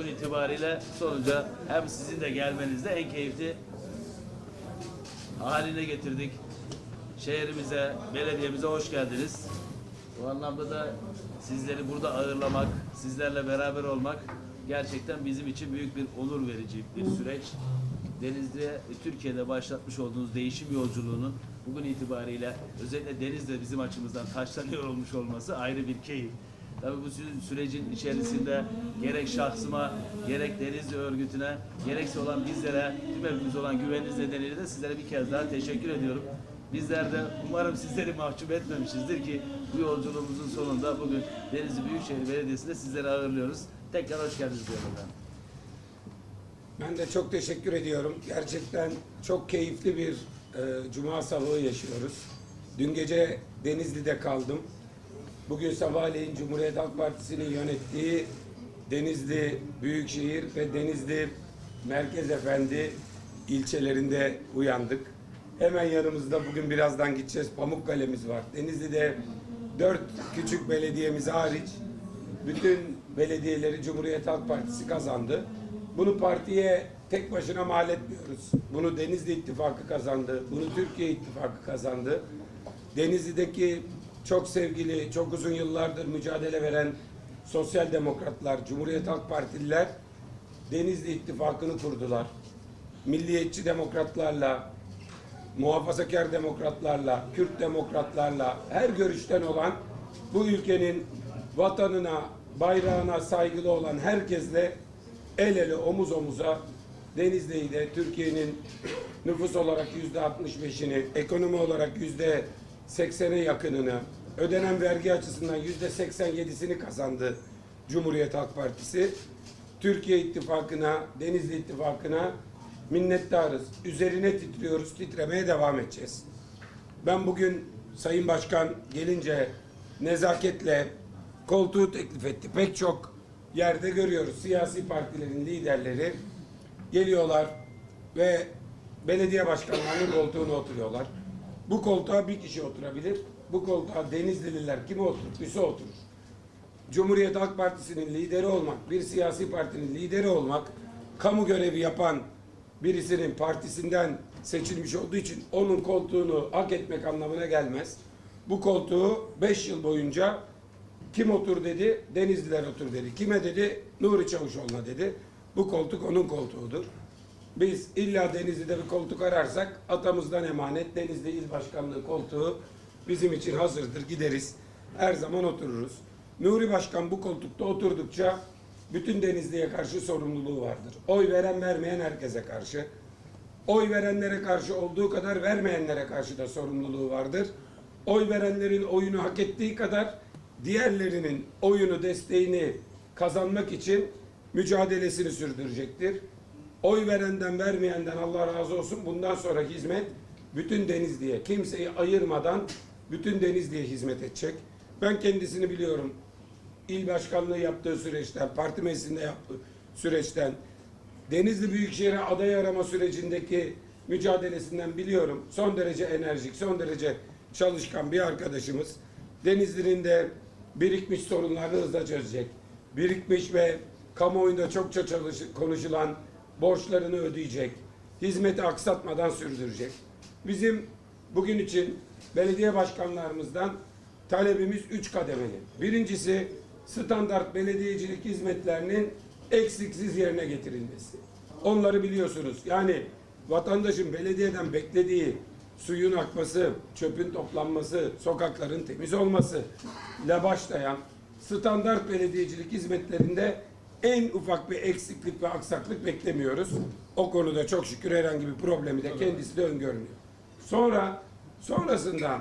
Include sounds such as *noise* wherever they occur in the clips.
bugün itibariyle sonuca hem sizin de gelmenizde en keyifli haline getirdik. Şehrimize, belediyemize hoş geldiniz. Bu anlamda da sizleri burada ağırlamak, sizlerle beraber olmak gerçekten bizim için büyük bir onur verici bir süreç. Denizli'ye ve Türkiye'de başlatmış olduğunuz değişim yolculuğunun bugün itibariyle özellikle Deniz'de bizim açımızdan taşlanıyor olmuş olması ayrı bir keyif. Tabii bu sü- sürecin içerisinde gerek şahsıma, gerek Denizli örgütüne, gerekse olan bizlere, tüm hepimiz olan güveniniz nedeniyle de sizlere bir kez daha teşekkür ediyorum. Bizler de umarım sizleri mahcup etmemişizdir ki bu yolculuğumuzun sonunda bugün Denizli Büyükşehir Belediyesi'nde sizleri ağırlıyoruz. Tekrar hoş geldiniz diyorum efendim. Ben de çok teşekkür ediyorum. Gerçekten çok keyifli bir e, cuma sabahı yaşıyoruz. Dün gece Denizli'de kaldım. Bugün sabahleyin Cumhuriyet Halk Partisi'nin yönettiği Denizli Büyükşehir ve Denizli Merkez Efendi ilçelerinde uyandık. Hemen yanımızda bugün birazdan gideceğiz Pamukkale'miz var. Denizli'de dört küçük belediyemiz hariç bütün belediyeleri Cumhuriyet Halk Partisi kazandı. Bunu partiye tek başına mal etmiyoruz. Bunu Denizli İttifakı kazandı. Bunu Türkiye İttifakı kazandı. Denizli'deki çok sevgili, çok uzun yıllardır mücadele veren sosyal demokratlar, Cumhuriyet Halk Partililer Denizli İttifakı'nı kurdular. Milliyetçi demokratlarla, muhafazakar demokratlarla, Kürt demokratlarla, her görüşten olan bu ülkenin vatanına, bayrağına saygılı olan herkesle el ele omuz omuza Denizli'yi de Türkiye'nin nüfus olarak yüzde 65'ini, ekonomi olarak yüzde 80'e yakınını, ödenen vergi açısından yüzde 87'sini kazandı Cumhuriyet Halk Partisi. Türkiye İttifakı'na, Denizli İttifakı'na minnettarız. Üzerine titriyoruz, titremeye devam edeceğiz. Ben bugün Sayın Başkan gelince nezaketle koltuğu teklif etti. Pek çok yerde görüyoruz siyasi partilerin liderleri geliyorlar ve belediye başkanlarının koltuğuna oturuyorlar. Bu koltuğa bir kişi oturabilir. Bu koltuğa Denizlililer kimi oturur? Üse oturur. Cumhuriyet Halk Partisi'nin lideri olmak, bir siyasi partinin lideri olmak, kamu görevi yapan birisinin partisinden seçilmiş olduğu için onun koltuğunu hak etmek anlamına gelmez. Bu koltuğu 5 yıl boyunca kim otur dedi? Denizliler otur dedi. Kime dedi? Nuri Çavuşoğlu'na dedi. Bu koltuk onun koltuğudur. Biz illa Denizli'de bir koltuk ararsak atamızdan emanet Denizli İl Başkanlığı koltuğu bizim için hazırdır. Gideriz. Her zaman otururuz. Nuri Başkan bu koltukta oturdukça bütün Denizli'ye karşı sorumluluğu vardır. Oy veren vermeyen herkese karşı. Oy verenlere karşı olduğu kadar vermeyenlere karşı da sorumluluğu vardır. Oy verenlerin oyunu hak ettiği kadar diğerlerinin oyunu, desteğini kazanmak için mücadelesini sürdürecektir. Oy verenden vermeyenden Allah razı olsun bundan sonra hizmet bütün Denizli'ye kimseyi ayırmadan bütün Denizli'ye hizmet edecek. Ben kendisini biliyorum. İl başkanlığı yaptığı süreçten, parti meclisinde yaptığı süreçten, Denizli Büyükşehir'e aday arama sürecindeki mücadelesinden biliyorum. Son derece enerjik, son derece çalışkan bir arkadaşımız. Denizli'nin de birikmiş sorunlarını hızla çözecek. Birikmiş ve kamuoyunda çokça çalış- konuşulan borçlarını ödeyecek. Hizmeti aksatmadan sürdürecek. Bizim bugün için belediye başkanlarımızdan talebimiz üç kademeli. Birincisi standart belediyecilik hizmetlerinin eksiksiz yerine getirilmesi. Onları biliyorsunuz. Yani vatandaşın belediyeden beklediği suyun akması, çöpün toplanması, sokakların temiz olması ile başlayan standart belediyecilik hizmetlerinde en ufak bir eksiklik ve aksaklık beklemiyoruz. O konuda çok şükür herhangi bir problemi de kendisi de öngörmüyor. Sonra sonrasında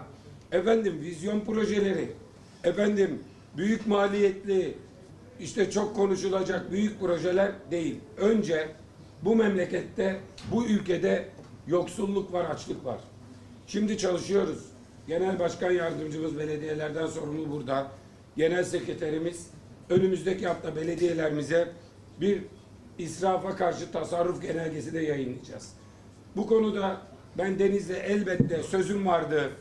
efendim vizyon projeleri, efendim büyük maliyetli işte çok konuşulacak büyük projeler değil. Önce bu memlekette, bu ülkede yoksulluk var, açlık var. Şimdi çalışıyoruz. Genel Başkan Yardımcımız belediyelerden sorumlu burada. Genel Sekreterimiz önümüzdeki hafta belediyelerimize bir israfa karşı tasarruf genelgesi de yayınlayacağız. Bu konuda ben Deniz'de elbette sözüm vardı.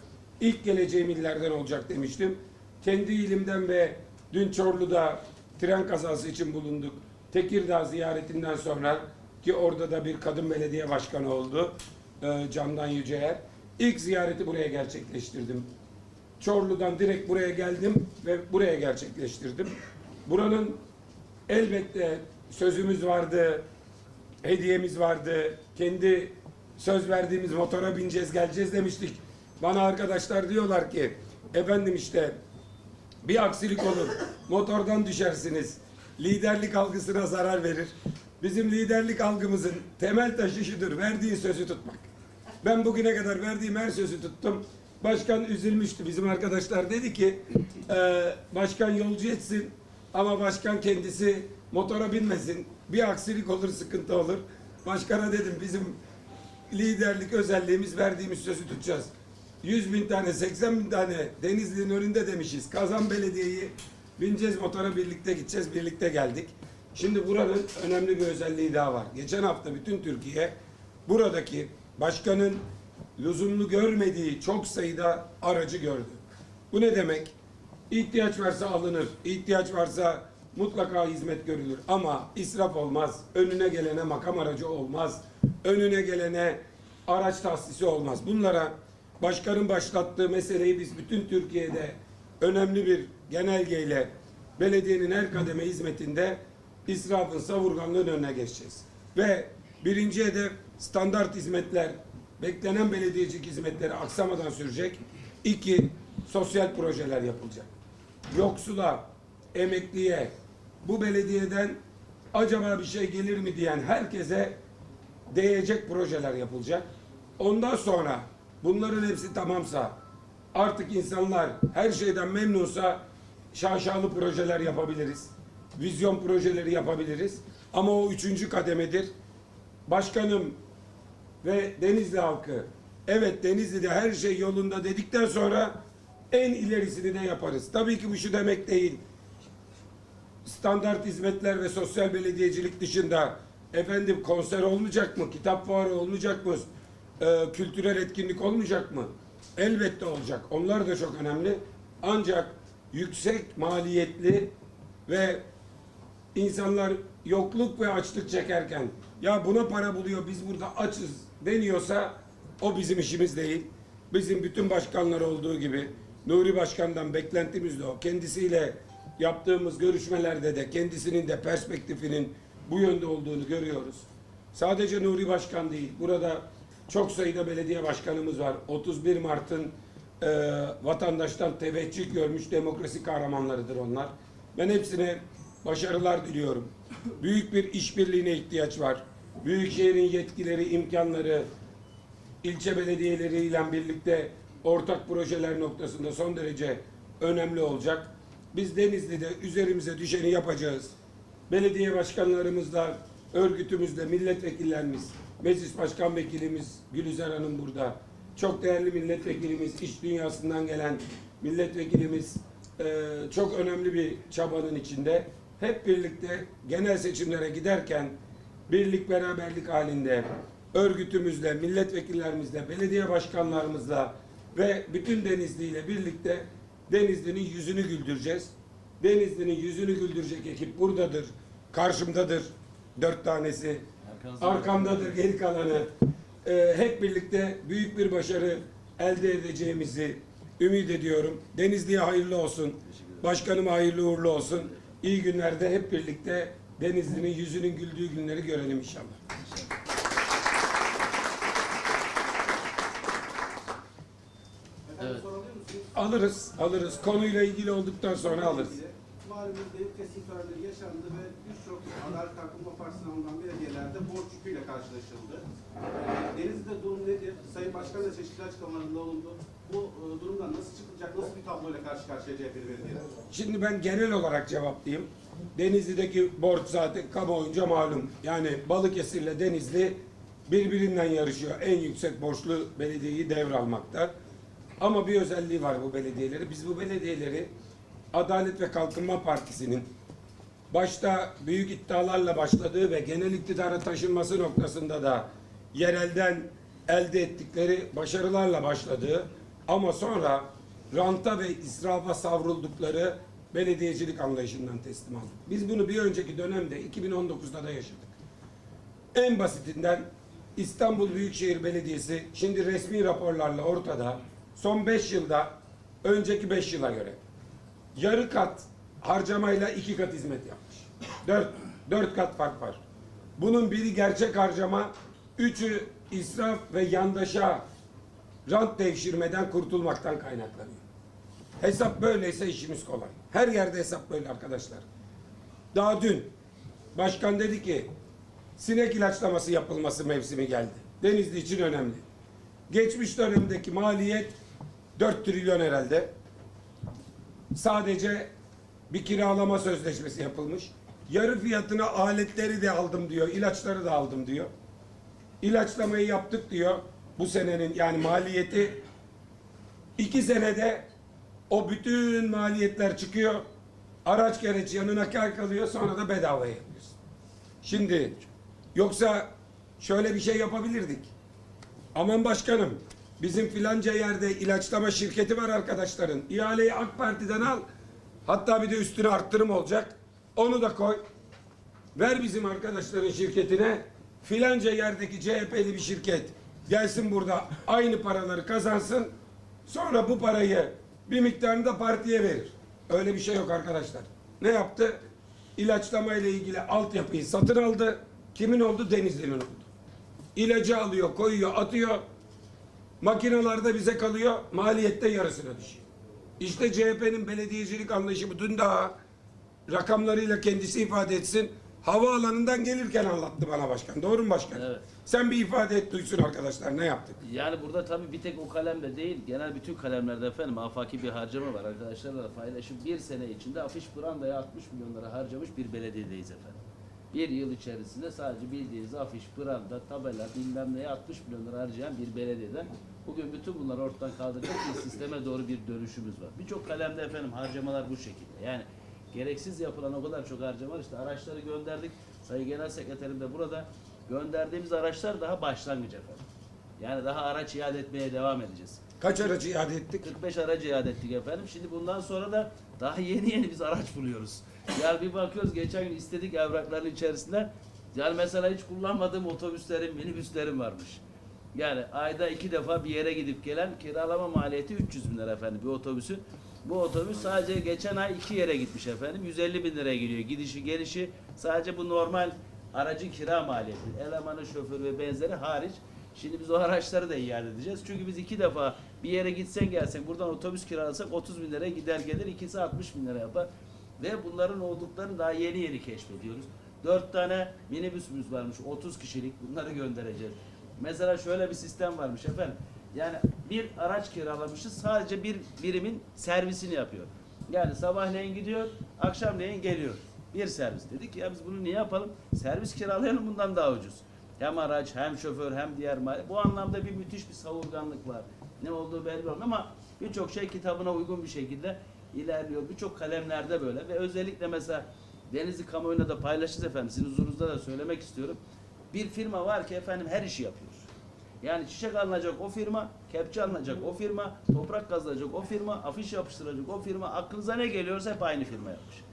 İlk geleceğim illerden olacak demiştim. Kendi ilimden ve dün Çorlu'da tren kazası için bulunduk. Tekirdağ ziyaretinden sonra ki orada da bir kadın belediye başkanı oldu. e, Candan Yüceer. İlk ziyareti buraya gerçekleştirdim. Çorlu'dan direkt buraya geldim ve buraya gerçekleştirdim. Buranın elbette sözümüz vardı, hediyemiz vardı. Kendi söz verdiğimiz motora bineceğiz, geleceğiz demiştik. Bana arkadaşlar diyorlar ki, efendim işte bir aksilik olur, motordan düşersiniz. Liderlik algısına zarar verir. Bizim liderlik algımızın temel taşı şudur, verdiği sözü tutmak. Ben bugüne kadar verdiğim her sözü tuttum. Başkan üzülmüştü. Bizim arkadaşlar dedi ki, "Ee, başkan yolcu etsin ama başkan kendisi motora binmesin. Bir aksilik olur, sıkıntı olur. Başkana dedim bizim liderlik özelliğimiz verdiğimiz sözü tutacağız. 100 bin tane, 80 bin tane Denizli'nin önünde demişiz. Kazan Belediye'yi bineceğiz motora birlikte gideceğiz, birlikte geldik. Şimdi buranın önemli bir özelliği daha var. Geçen hafta bütün Türkiye buradaki başkanın lüzumlu görmediği çok sayıda aracı gördü. Bu ne demek? İhtiyaç varsa alınır, ihtiyaç varsa mutlaka hizmet görülür. Ama israf olmaz, önüne gelene makam aracı olmaz, önüne gelene araç tahsisi olmaz. Bunlara başkanın başlattığı meseleyi biz bütün Türkiye'de önemli bir genelgeyle belediyenin her kademe hizmetinde israfın, savurganlığın önüne geçeceğiz. Ve birinci hedef standart hizmetler, beklenen belediyecilik hizmetleri aksamadan sürecek. İki, sosyal projeler yapılacak. Yoksula, emekliye, bu belediyeden acaba bir şey gelir mi diyen herkese değecek projeler yapılacak. Ondan sonra bunların hepsi tamamsa artık insanlar her şeyden memnunsa şaşalı projeler yapabiliriz. Vizyon projeleri yapabiliriz. Ama o üçüncü kademedir. Başkanım ve Denizli halkı evet Denizli'de her şey yolunda dedikten sonra en ilerisini de yaparız. Tabii ki bu şu demek değil. Standart hizmetler ve sosyal belediyecilik dışında efendim konser olmayacak mı? Kitap fuarı olmayacak mı? Ee, kültürel etkinlik olmayacak mı? Elbette olacak. Onlar da çok önemli. Ancak yüksek maliyetli ve insanlar yokluk ve açlık çekerken ya buna para buluyor biz burada açız deniyorsa o bizim işimiz değil. Bizim bütün başkanlar olduğu gibi Nuri Başkan'dan beklentimiz de o. Kendisiyle yaptığımız görüşmelerde de kendisinin de perspektifinin bu yönde olduğunu görüyoruz. Sadece Nuri Başkan değil. Burada çok sayıda belediye başkanımız var. 31 Mart'ın e, vatandaştan teveccüh görmüş demokrasi kahramanlarıdır onlar. Ben hepsine başarılar diliyorum. Büyük bir işbirliğine ihtiyaç var. Büyükşehir'in yetkileri, imkanları, ilçe belediyeleriyle birlikte ortak projeler noktasında son derece önemli olacak. Biz Denizli'de üzerimize düşeni yapacağız. Belediye başkanlarımızla, örgütümüzle, milletvekillerimiz, meclis başkan vekilimiz Gülüzer Hanım burada. Çok değerli milletvekilimiz, iş dünyasından gelen milletvekilimiz eee, çok önemli bir çabanın içinde. Hep birlikte genel seçimlere giderken birlik beraberlik halinde örgütümüzle, milletvekillerimizle, belediye başkanlarımızla ve bütün Denizli ile birlikte Denizli'nin yüzünü güldüreceğiz. Denizli'nin yüzünü güldürecek ekip buradadır, karşımdadır. Dört tanesi. Arkamdadır geri kalanı. Ee, hep birlikte büyük bir başarı elde edeceğimizi ümit ediyorum. Denizli'ye hayırlı olsun. Başkanıma hayırlı uğurlu olsun. İyi günlerde hep birlikte Denizli'nin yüzünün güldüğü günleri görelim inşallah. Evet. Alırız, alırız. Konuyla ilgili olduktan sonra alırız. Malumunuz devlet kesim törenleri yaşandı ve birçok Adalet Kalkınma Partisi'nden alınan belediyelerde borç yüküyle karşılaşıldı. Ee, Denizli'de durum nedir? Sayın Başkan da çeşitli açıklamalarında olundu. Bu e, durumdan nasıl çıkılacak, nasıl bir tabloyla karşı karşıya CHP'li belediyeler? Şimdi ben genel olarak cevaplayayım. Denizli'deki borç zaten kamuoyunca malum. Yani Balıkesir'le Denizli birbirinden yarışıyor. En yüksek borçlu belediyeyi devralmakta. Ama bir özelliği var bu belediyeleri. Biz bu belediyeleri Adalet ve Kalkınma Partisi'nin başta büyük iddialarla başladığı ve genel iktidara taşınması noktasında da yerelden elde ettikleri başarılarla başladığı ama sonra ranta ve israfa savruldukları belediyecilik anlayışından teslim aldık. Biz bunu bir önceki dönemde 2019'da da yaşadık. En basitinden İstanbul Büyükşehir Belediyesi şimdi resmi raporlarla ortada son 5 yılda önceki 5 yıla göre yarı kat harcamayla iki kat hizmet yapmış. Dört, dört kat fark var. Bunun biri gerçek harcama, üçü israf ve yandaşa rant devşirmeden kurtulmaktan kaynaklanıyor. Hesap böyleyse işimiz kolay. Her yerde hesap böyle arkadaşlar. Daha dün başkan dedi ki sinek ilaçlaması yapılması mevsimi geldi. Denizli için önemli. Geçmiş dönemdeki maliyet 4 trilyon herhalde. Sadece bir kiralama sözleşmesi yapılmış. Yarı fiyatına aletleri de aldım diyor, ilaçları da aldım diyor. İlaçlamayı yaptık diyor. Bu senenin yani maliyeti iki senede o bütün maliyetler çıkıyor. Araç gereç yanına kar kalıyor sonra da bedavaya yapıyorsun. Şimdi yoksa şöyle bir şey yapabilirdik. Aman başkanım bizim filanca yerde ilaçlama şirketi var arkadaşların. İhaleyi AK Parti'den al. Hatta bir de üstüne arttırım olacak. Onu da koy. Ver bizim arkadaşların şirketine. Filanca yerdeki CHP'li bir şirket gelsin burada aynı paraları kazansın. Sonra bu parayı bir miktarını da partiye verir. Öyle bir şey yok arkadaşlar. Ne yaptı? İlaçlama ile ilgili altyapıyı satın aldı. Kimin oldu? Denizli'nin oldu. İlacı alıyor, koyuyor, atıyor. Makinalarda bize kalıyor, maliyette yarısına düşüyor. İşte CHP'nin belediyecilik anlayışı bu. Dün daha rakamlarıyla kendisi ifade etsin. Havaalanından gelirken anlattı bana başkan. Doğru mu başkan? Evet. Sen bir ifade et duysun arkadaşlar ne yaptık? Yani burada tabii bir tek o kalemde değil, genel bütün kalemlerde efendim afaki bir harcama var. Arkadaşlarla da paylaşım. Bir sene içinde afiş brandaya 60 milyon lira harcamış bir belediyedeyiz efendim. Bir yıl içerisinde sadece bildiğiniz afiş, branda, tabela, bilmem neye 60 milyon lira harcayan bir belediyeden bugün bütün bunları ortadan kaldıracak bir sisteme doğru bir dönüşümüz var. Birçok kalemde efendim harcamalar bu şekilde. Yani gereksiz yapılan o kadar çok harcama var. İşte araçları gönderdik. Sayın Genel Sekreterim de burada. Gönderdiğimiz araçlar daha başlangıç efendim. Yani daha araç iade etmeye devam edeceğiz. Kaç aracı iade ettik? 45 aracı iade ettik efendim. Şimdi bundan sonra da daha yeni yeni biz araç buluyoruz. Yani bir bakıyoruz geçen gün istedik evrakların içerisinde. Yani mesela hiç kullanmadığım otobüslerim, minibüslerim varmış. Yani ayda iki defa bir yere gidip gelen kiralama maliyeti 300 bin lira efendim bir otobüsün. Bu otobüs sadece geçen ay iki yere gitmiş efendim. 150 bin liraya geliyor gidişi gelişi. Sadece bu normal aracın kira maliyeti. Elemanı, şoför ve benzeri hariç. Şimdi biz o araçları da iade edeceğiz. Çünkü biz iki defa bir yere gitsen gelsen buradan otobüs kiralasak 30 bin liraya gider gelir. ikisi 60 bin lira yapar. Ve bunların olduklarını daha yeni yeni keşfediyoruz. Dört tane minibüsümüz varmış 30 kişilik bunları göndereceğiz. Mesela şöyle bir sistem varmış efendim. Yani bir araç kiralamışız sadece bir birimin servisini yapıyor. Yani sabahleyin gidiyor, akşamleyin geliyor. Bir servis. Dedik ya biz bunu niye yapalım? Servis kiralayalım bundan daha ucuz. Hem araç hem şoför hem diğer mal. Bu anlamda bir müthiş bir savurganlık var. Ne olduğu belli olmuyor ama birçok şey kitabına uygun bir şekilde ilerliyor. Birçok kalemlerde böyle ve özellikle mesela Denizli kamuoyuna da paylaşırız efendim. Sizin huzurunuzda da söylemek istiyorum. Bir firma var ki efendim her işi yapıyor. Yani çiçek alınacak o firma, kepçe alınacak o firma, toprak kazılacak o firma, afiş yapıştıracak o firma. Aklınıza ne geliyorsa hep aynı firma yapmış.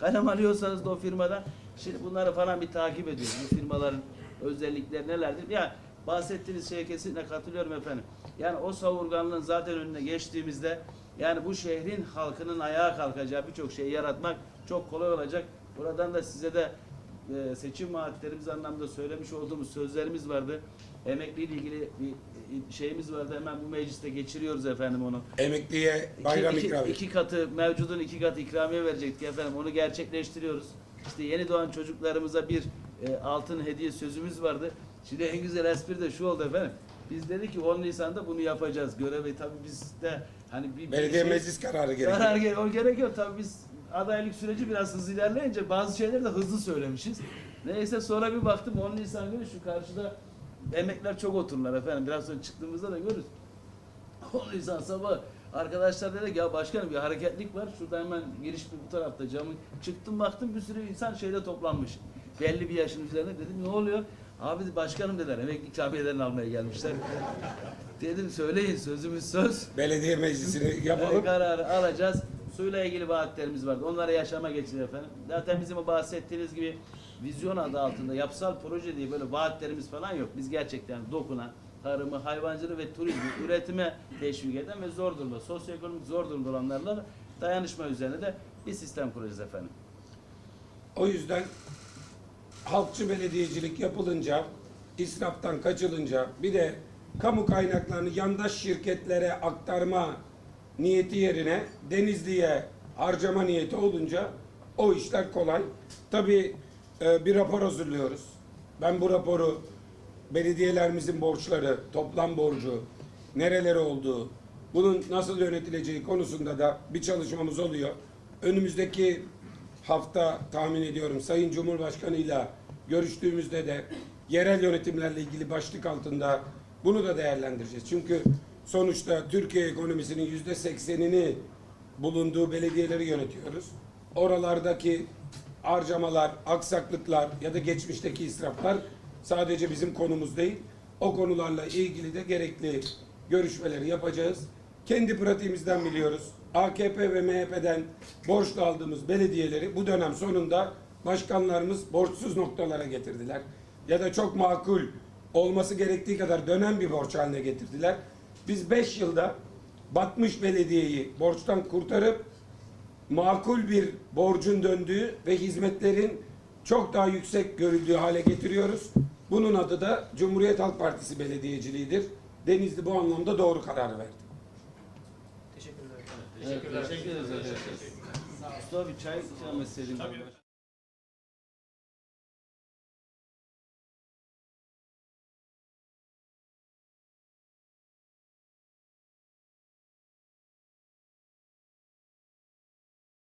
Kalem alıyorsanız da o firmadan. Şimdi bunları falan bir takip ediyoruz. Bu firmaların özellikleri nelerdir? Ya bahsettiğiniz şeye kesinlikle katılıyorum efendim. Yani o savurganlığın zaten önüne geçtiğimizde yani bu şehrin halkının ayağa kalkacağı birçok şey yaratmak çok kolay olacak. Buradan da size de e, seçim vaatlerimiz anlamda söylemiş olduğumuz sözlerimiz vardı. Emekliyle ilgili bir e, şeyimiz vardı. Hemen bu mecliste geçiriyoruz efendim onu. Emekliye İki- bayram iki, ikramı. iki katı mevcudun iki katı ikramiye verecektik efendim. Onu gerçekleştiriyoruz. İşte yeni doğan çocuklarımıza bir e, altın hediye sözümüz vardı. Şimdi en güzel espri de şu oldu efendim. Biz dedik ki 10 Nisan'da bunu yapacağız. Görevi tabii biz de hani bir, bir Belediye şey- meclis kararı gerekiyor. Karar gel- o gerekiyor tabii biz adaylık süreci biraz hızlı ilerleyince bazı şeyleri de hızlı söylemişiz. Neyse sonra bir baktım 10 Nisan günü şu karşıda emekler çok otururlar efendim. Biraz sonra çıktığımızda da görürüz. *laughs* 10 Nisan sabah arkadaşlar dedi ki ya başkanım bir hareketlik var. Şurada hemen giriş bu tarafta camı çıktım baktım bir sürü insan şeyde toplanmış. Belli bir yaşın üzerinde dedim ne oluyor? Abi başkanım dediler emekli ikramiyelerini almaya gelmişler. dedim söyleyin sözümüz söz. Belediye meclisini yapalım. *laughs* kararı alacağız. Suyla ilgili vaatlerimiz vardı. Onları yaşama geçiriyor efendim. Zaten bizim o bahsettiğiniz gibi vizyon adı altında yapısal proje diye böyle vaatlerimiz falan yok. Biz gerçekten dokunan, tarımı, hayvancılığı ve turizmi, üretime teşvik eden ve zor durumda, sosyoekonomik zor durumda olanlarla dayanışma üzerine de bir sistem kuracağız efendim. O yüzden halkçı belediyecilik yapılınca, israftan kaçılınca bir de kamu kaynaklarını yandaş şirketlere aktarma niyeti yerine Denizli'ye harcama niyeti olunca o işler kolay. Tabii e, bir rapor hazırlıyoruz. Ben bu raporu belediyelerimizin borçları, toplam borcu, nereleri olduğu, bunun nasıl yönetileceği konusunda da bir çalışmamız oluyor. Önümüzdeki hafta tahmin ediyorum Sayın Cumhurbaşkanı ile görüştüğümüzde de yerel yönetimlerle ilgili başlık altında bunu da değerlendireceğiz. Çünkü sonuçta Türkiye ekonomisinin yüzde seksenini bulunduğu belediyeleri yönetiyoruz. Oralardaki harcamalar, aksaklıklar ya da geçmişteki israflar sadece bizim konumuz değil. O konularla ilgili de gerekli görüşmeleri yapacağız. Kendi pratiğimizden biliyoruz. AKP ve MHP'den borçlu aldığımız belediyeleri bu dönem sonunda başkanlarımız borçsuz noktalara getirdiler. Ya da çok makul olması gerektiği kadar dönem bir borç haline getirdiler. Biz 5 yılda batmış belediyeyi borçtan kurtarıp makul bir borcun döndüğü ve hizmetlerin çok daha yüksek görüldüğü hale getiriyoruz. Bunun adı da Cumhuriyet Halk Partisi belediyeciliğidir. Denizli bu anlamda doğru karar verdi. Teşekkürler. Teşekkür ederiz. arkadaşlar. Mustafa bir çay ikram etseydin.